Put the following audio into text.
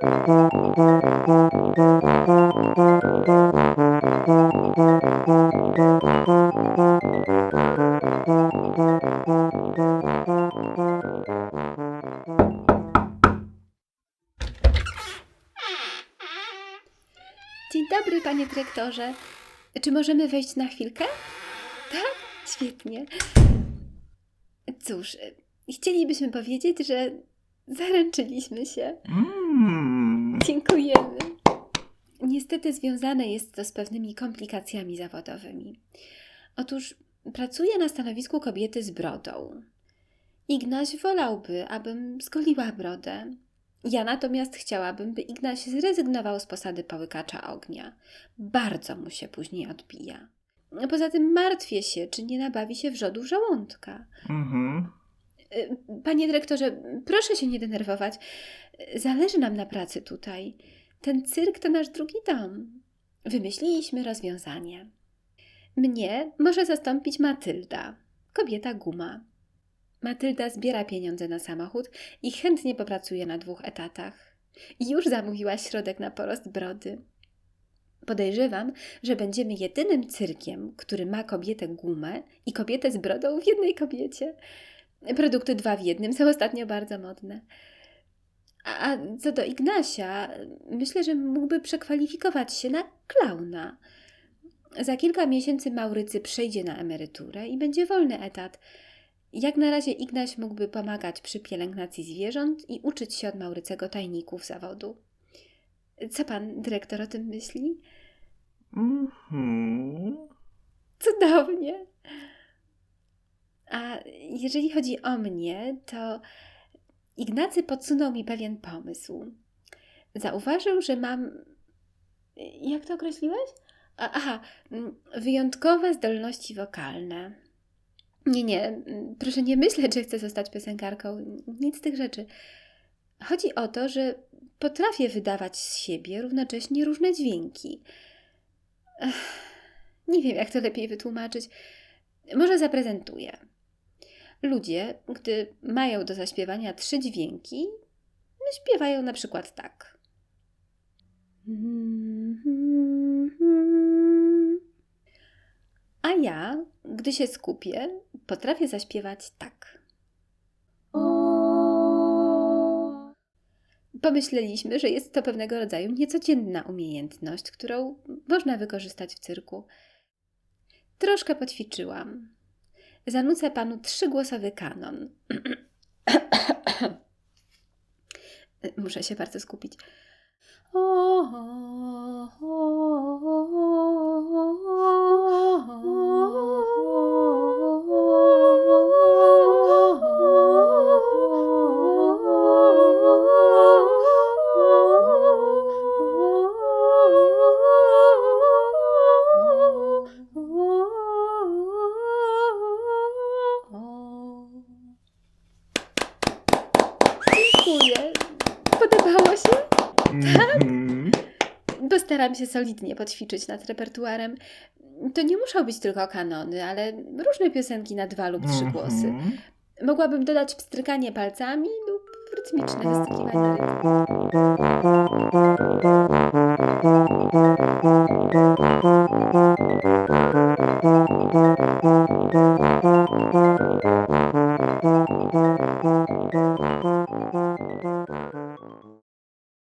Dzień dobry, panie dyrektorze. Czy możemy wejść na chwilkę? Tak? Świetnie. Cóż, chcielibyśmy powiedzieć, że zaręczyliśmy się. Mm. Dziękujemy. Niestety związane jest to z pewnymi komplikacjami zawodowymi. Otóż pracuję na stanowisku kobiety z brodą. Ignaś wolałby, abym zgoliła brodę. Ja natomiast chciałabym, by Ignaś zrezygnował z posady połykacza ognia. Bardzo mu się później odbija. Poza tym martwię się, czy nie nabawi się wrzodów żołądka. Mhm. Y, Panie dyrektorze, proszę się nie denerwować. Zależy nam na pracy tutaj. Ten cyrk to nasz drugi dom. Wymyśliliśmy rozwiązanie. Mnie może zastąpić Matylda, kobieta guma. Matylda zbiera pieniądze na samochód i chętnie popracuje na dwóch etatach. Już zamówiła środek na porost brody. Podejrzewam, że będziemy jedynym cyrkiem, który ma kobietę gumę i kobietę z brodą w jednej kobiecie. Produkty dwa w jednym są ostatnio bardzo modne. A co do Ignasia, myślę, że mógłby przekwalifikować się na klauna. Za kilka miesięcy Maurycy przejdzie na emeryturę i będzie wolny etat. Jak na razie Ignaś mógłby pomagać przy pielęgnacji zwierząt i uczyć się od Maurycego tajników zawodu. Co pan dyrektor o tym myśli? Mhm. Cudownie. A jeżeli chodzi o mnie, to Ignacy podsunął mi pewien pomysł. Zauważył, że mam. Jak to określiłeś? Aha, wyjątkowe zdolności wokalne. Nie, nie, proszę nie myśleć, że chcę zostać piosenkarką. Nic z tych rzeczy. Chodzi o to, że potrafię wydawać z siebie równocześnie różne dźwięki. Ech, nie wiem, jak to lepiej wytłumaczyć. Może zaprezentuję. Ludzie, gdy mają do zaśpiewania trzy dźwięki, śpiewają na przykład tak. A ja, gdy się skupię, potrafię zaśpiewać tak. Pomyśleliśmy, że jest to pewnego rodzaju niecodzienna umiejętność, którą można wykorzystać w cyrku. Troszkę poćwiczyłam. Zanucę panu trzygłosowy kanon. Muszę się bardzo skupić. Dziękuję. Tak? Bo staram się solidnie poćwiczyć nad repertuarem. To nie muszą być tylko kanony, ale różne piosenki na dwa lub trzy głosy. Mhm. Mogłabym dodać pstrykanie palcami lub rytmiczne wystukiwanie.